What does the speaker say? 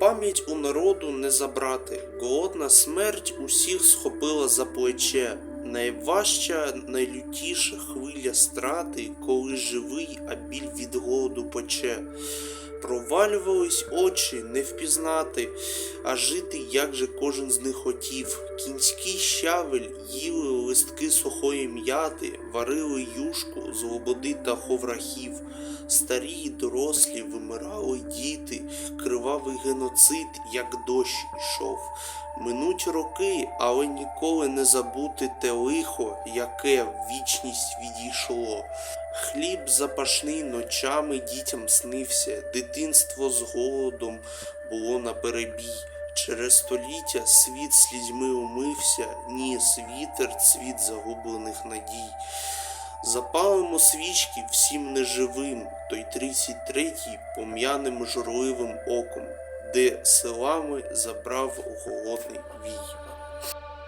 пам'ять у народу не забрати. Голодна смерть усіх схопила за плече. Найважча, найлютіша хвиля страти, коли живий, а біль від голоду пече. Провалювались очі не впізнати, а жити як же кожен з них хотів. Кінський щавель їли листки сухої м'яти, варили юшку з лободи та ховрахів. Старі й дорослі вимирали діти, кривавий геноцид, як дощ ішов. Минуть роки, але ніколи не забути те лихо, яке вічність відійшло. Хліб запашний ночами дітям снився, дитинство з голодом було на перебій. Через століття світ слізьми умився, ніс вітер цвіт загублених надій. Запалимо свічки всім неживим, той тридцять третій пом'яним журливим оком, де селами забрав голодний вій.